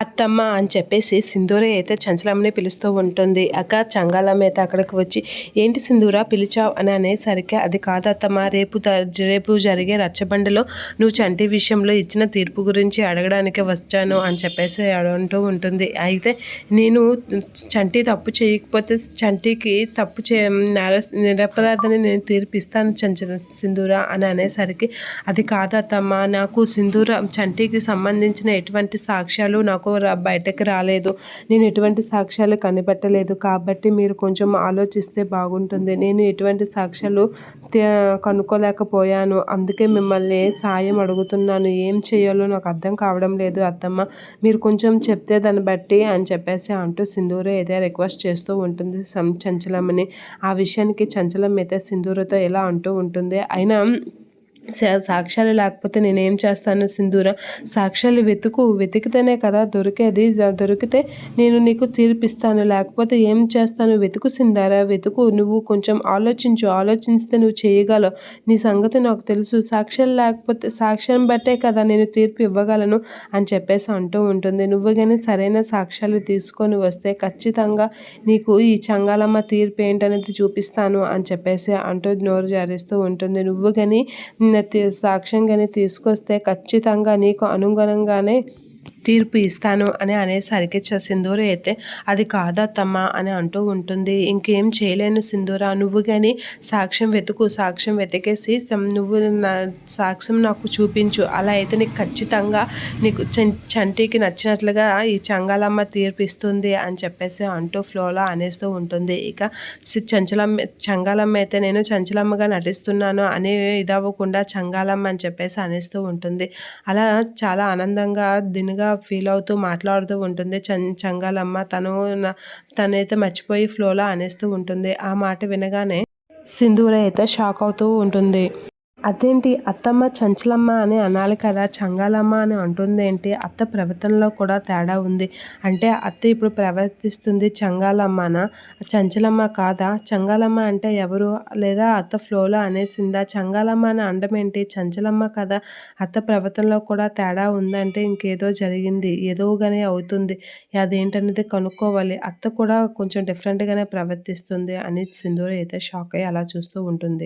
అత్తమ్మ అని చెప్పేసి సింధూరే అయితే చంచలమ్మని పిలుస్తూ ఉంటుంది. అక్క చంగాలమ్మ అయితే అక్కడికి వచ్చి ఏంటి సింధూరా పిలిచావు? అని అనేసరికి అది కాదు అత్తమ్మ రేపు రేపు జరిగే రచ్చబండలో నువ్వు చంటి విషయంలో ఇచ్చిన తీర్పు గురించి అడగడానికి వచ్చాను అని చెప్పేసి అడుగుంటూ ఉంటుంది. అయితే నేను చంటి తప్పు చేయకపోతే చంటికి తప్పు చే నిరపరాధని నేను తీర్పిస్తాను చంచ సింధూరా అని అనేసరికి అది కాదు అత్తమ్మ నాకు సింధూర చంటికి సంబంధించిన ఎటువంటి సాక్ష్యాలు నాకు బయటకు రాలేదు. నేను ఎటువంటి సాక్ష్యాలు కనిపెట్టలేదు. కాబట్టి మీరు కొంచెం ఆలోచిస్తే బాగుంటుంది. నేను ఎటువంటి సాక్ష్యాలు కనుక్కోలేకపోయాను. అందుకే మిమ్మల్ని సాయం అడుగుతున్నాను. ఏం చేయాలో నాకు అర్థం కావడం లేదు అత్తమ్మ. మీరు కొంచెం చెప్తే దాన్ని బట్టి అని చెప్పేసి అంటూ సింధూరు అయితే రిక్వెస్ట్ చేస్తూ ఉంటుంది చంచలమ్మని. ఆ విషయానికి చంచలం అయితే సింధూరుతో ఎలా అంటూ ఉంటుంది. అయినా సాక్ష్యాలు లేకపోతే నేనేం చేస్తాను సింధూరం? సాక్ష్యాలు వెతుకు వెతికితేనే కదా దొరికేది. దొరికితే నేను నీకు తీర్పిస్తాను. లేకపోతే ఏం చేస్తాను? వెతుకు సిందారా వెతుకు. నువ్వు కొంచెం ఆలోచించు. ఆలోచిస్తే నువ్వు చేయగలవు. నీ సంగతి నాకు తెలుసు. సాక్ష్యం లేకపోతే సాక్ష్యం బట్టే కదా నేను తీర్పు ఇవ్వగలను అని చెప్పేసి అంటూ ఉంటుంది. నువ్వు కానీ సరైన సాక్ష్యాలు తీసుకొని వస్తే ఖచ్చితంగా నీకు ఈ చంగాలమ్మ తీర్పు ఏంటనేది చూపిస్తాను అని చెప్పేసి అంటూ నోరు జారిస్తూ ఉంటుంది. నువ్వు కానీ సాక్ష్యంగానే తీసుకొస్తే ఖచ్చితంగా నీకు అనుగుణంగానే తీర్పు ఇస్తాను అని అనేసరికి సింధూర అయితే అది కాదత్తమ్మ అని అంటూ ఉంటుంది. ఇంకేం చేయలేను సింధూర నువ్వు కానీ సాక్ష్యం వెతుకు సాక్ష్యం వెతికేసి నువ్వు నా సాక్ష్యం నాకు చూపించు. అలా అయితే నీకు ఖచ్చితంగా నీకు చంటికి నచ్చినట్లుగా ఈ చంగాలమ్మ తీర్పు ఇస్తుంది అని చెప్పేసి అంటూ ఫ్లోలో అనేస్తూ ఉంటుంది. ఇక చంచలమ్మ చంగాలమ్మ అయితే నేను చంచలమ్మగా నటిస్తున్నాను అని ఇదవ్వకుండా చంగాలమ్మ అని చెప్పేసి అనేస్తూ ఉంటుంది. అలా చాలా ఆనందంగా దినుగా ఫీల్ అవుతూ మాట్లాడుతూ ఉంటుంది. చం చంగాలమ్మ తను తనైతే మర్చిపోయి ఫ్లోలో అనేస్తూ ఉంటుంది. ఆ మాట వినగానే సింధూర అయితే షాక్ అవుతూ ఉంటుంది. అదేంటి అత్తమ్మ చంచలమ్మ అని అనాలి కదా చంగాలమ్మ అని అంటుంది ఏంటి? అత్త ప్రవర్తనలో కూడా తేడా ఉంది. అంటే అత్త ఇప్పుడు ప్రవర్తిస్తుంది చంగాలమ్మనా? చంచలమ్మ కాదా? చంగాలమ్మ అంటే ఎవరు? లేదా అత్త ఫ్లోలో అనేసిందా? చంగాలమ్మ అని అండం ఏంటి? చంచలమ్మ కదా? అత్త ప్రవర్తనలో కూడా తేడా ఉందంటే ఇంకేదో జరిగింది ఏదోగానే అవుతుంది. అదేంటనేది కనుక్కోవాలి. అత్త కూడా కొంచెం డిఫరెంట్గానే ప్రవర్తిస్తుంది అని సింధూర అయితే షాక్ అయ్యి అలా చూస్తూ ఉంటుంది.